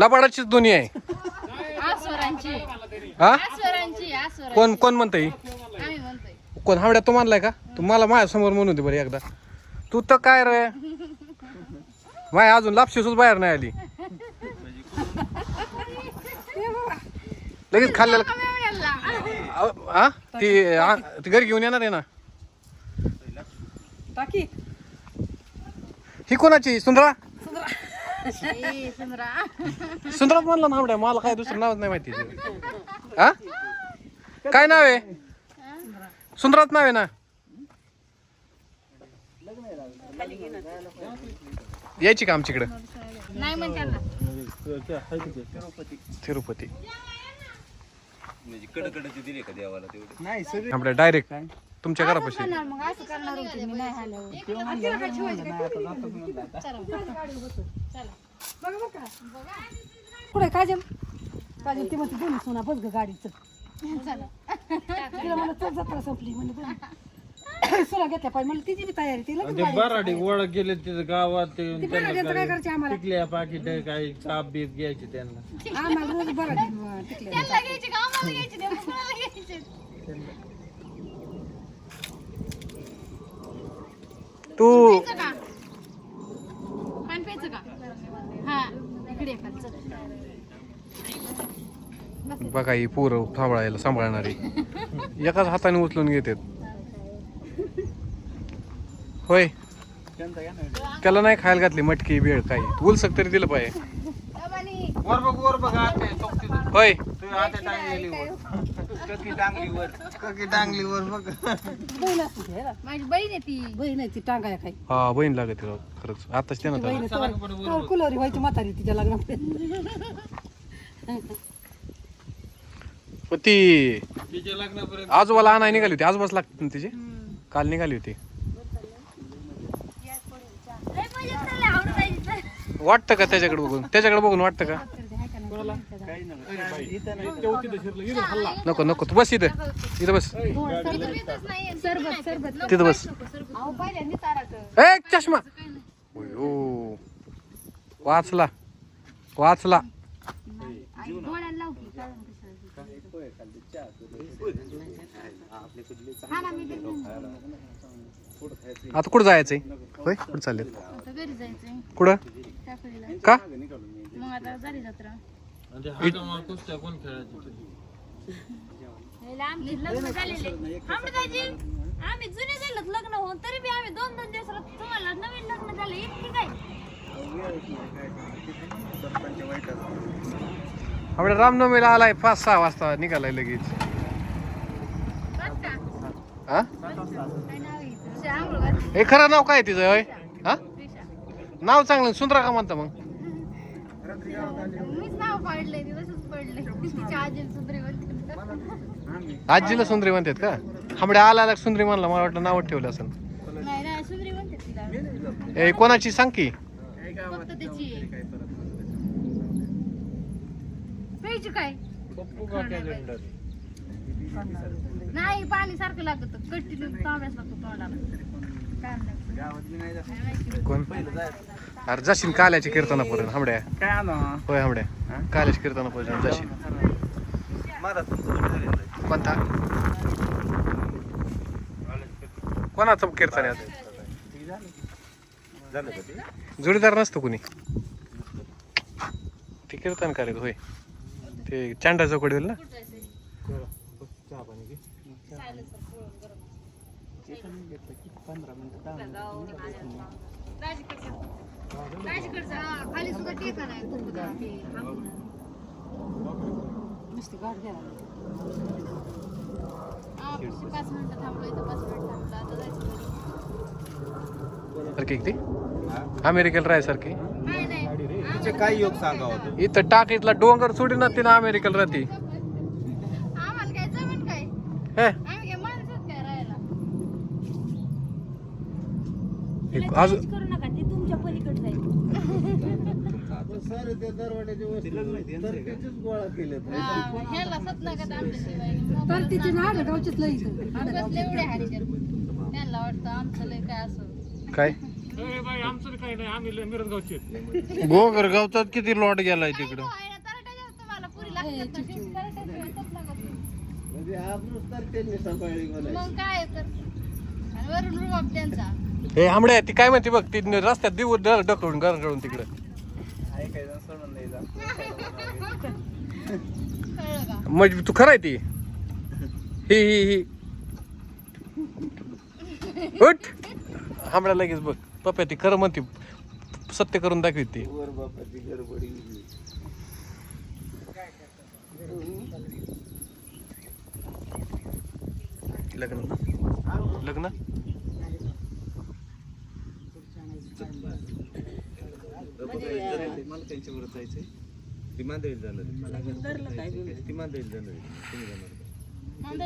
लबाडाचीच दोन्ही आहे. आस्वरांची हा? आस्वरांची आस्वरांची कोण कोण म्हणतंय? आम्ही म्हणतोय. कोण हावड्या तू मानलाय का? तू मला माझ्यासमोर म्हणून दे बरं एकदा. तू तर काय रे? माय अजून लापशी सुद्धा बाहेर नाही आली. लगेच खाल्लेलं अहो, हा? ती आ- ती घरी घेऊन येणार आहे ना? टाकी. ही कोणाची? सुंदरा. ए, सुंदरा सुंदराच म्हणलं ना हावड्या मला काय दुसरं नावच नाही माहिती. हा? काय नाव आहे? सुंदराच नाव आहे ना? यायची का आमच्याकडं? तिरुपती. म्हणजे कडकडचे दिले का देवाला तेवढे? नाही सगळे आपल्या डायरेक्ट तुमच्या घरापाशी. करणार मग असं करणार होते मी नाही आल्यावर बघा बघा. कुठे काजल? काजल ती म्हणते दोन्ही सोना बस ग गाडीचं. तिला मला चल जत्रा संपली. म्हणजे सोना घेतल्या पाहिजे मला तिची बी तयारी ती लगेच ते गाडी बराडी गोळा केले तिथं गावात ते काय करायचे आम्हाला? टिकल्या पाकिट काही चाप बीप घ्यायचे त्यांना. आम्हाला रोज बराडी टिकले त्यांना घ्यायचे का? आम्हाला घ्यायचे ते कोणाला घ्यायचे? तू. प्यायचं का? पाणी प्यायचं का? हा इकडे ये खाली, चल. बघा ही पोरं सांभाळायला सांभाळणारी एकाच हाताने उचलून घेतात. होय. त्याला नाही खायला घातली मटकी बेळ काही. उलसक तरी दिलं पाहिजे बाबांनी वर बघ वर बघ आते चौकटीत होय. आते ककी ककी बघ. बहीण असते ती, ना? माझी बहीण आहे ती. बहीण आहे ती टांगाय खाई हा बहीण लागत राव, खरंच. आताच त्यानं बहीण आहे व्हायची म्हातारी तिच्या लग्नात पण ती तिच्या लग्नापर्यंत. आजोबाला आणाय निघाली होती. आजोबाच लागते ना तिची. काल निघाली होती. लय मजा चालली, आवडत आहे तिथं. वाटतं का त्याच्याकडे बघून? त्याच्याकडे बघून वाटतं का? नको नको तू बस इथं. इथं बस. सरबत तिथं बस. अहो पहिल्यांदा ताराचं. ए चष्मा. ओयो वाचला. वाचला. हा. आता कुठं जायचंय? होय कुठं चालले आता घरी जायचंय. कुठं? का? कुस्त्या कोण खेळायची यायला आमचे लग्न झालेले. आम्ही दाजी. आम्ही जुने झालं लग्न होऊन तरी बी आम्ही दोन दोन दिवसाला तुम्हाला नवीन लग्न झालं. इतकी काय? आपल्या रामनवमीला आलाय पाच सहा वाजता निघालाय लगेच. हा? काय नाव आहे हिचं? आंघोळ घातली. हे खरं नाव काय तिचं होय? हा. नाव चांगलं सुंदरा का म्हणता मग? तिच्या आजीला सुंदरी म्हणते आजीला सुंदरी म्हणतात का? आमड्या आला सुंदरी म्हणला मला वाटलं नाव ठेवलं असं नाही नाही सुंदरी म्हणते तिला. ए कोणाची? सांग की. फक्त त्याची आहे. प्यायची काय? नाही पाणी सारखं लागत. कंटिन्यू तांब्याच लागतो तोंडाला. कोण? अरे जाशील काल्याची कीर्तनापर्यंत हांबड्या. काय आणा? होय हांबड्या. काल्याची कीर्तनापर्यंत जाशील. माझा तुमचं कुठे झालेलं आहे? कोणता? कोणाचं कीर्तन आहे जोडीदार नसतो कुणी. ते कीर्तन करेल होय. ते चांडा चौकडी होईल ना? खाली सुद्धा ठिकाण आहे खूप दा- ते थांबून. नुसती गाडी द्या हा, पाच मिनिटं थांबलो इथं पाच मिनिटं थांबलो. आता जायचं घरी. सारखी ती अमेरिकेला राहाय सारखी. नाही नाही. तिचे काय योग सांगा होतं. इथं टाकीतला डोंगर सोडी ना तिनं अमेरिकेला राहते. आम्हाला काय जमीन काय हे आम्ही काय माणसं काय राहायला एक अजून करू नका ती तुमच्या पलीकडे जाईल. सर त्या दरवाड्याच्या वस्ती गोळा केले ह्याला आमच्याशिवाय तर तिची ना गावचीच लई एवढे त्यांना वाटतं आमचं लय काय असं. काय? गोगर गावचात किती लॉट गेलाय तिकडं? तुम्हाला पुरी लागतात ना, तराट्याच्या वेळेसच लागत. म्हणजे आबरूच तर त्यांनी सांभाळली मला मग काय तर. आणि वरून रुबाब त्यांचा. हे आमड्या ती काय माहिती बघ ती रस्त्यात देऊ ढकलून गरगळून तिकडं. ऐकायचं नाही तू खरं आहे ती? ही ही ही. उठ. आंबड्या लगेच बघ पप्या ती खरं म्हणते सत्य करून दाखवी ती. लग्न. लग्न? मला त्यांच्याबरोबर जायचंय ती मांदळीत जाणार. ती मांदळीत जाणार. तुम्ही जाणार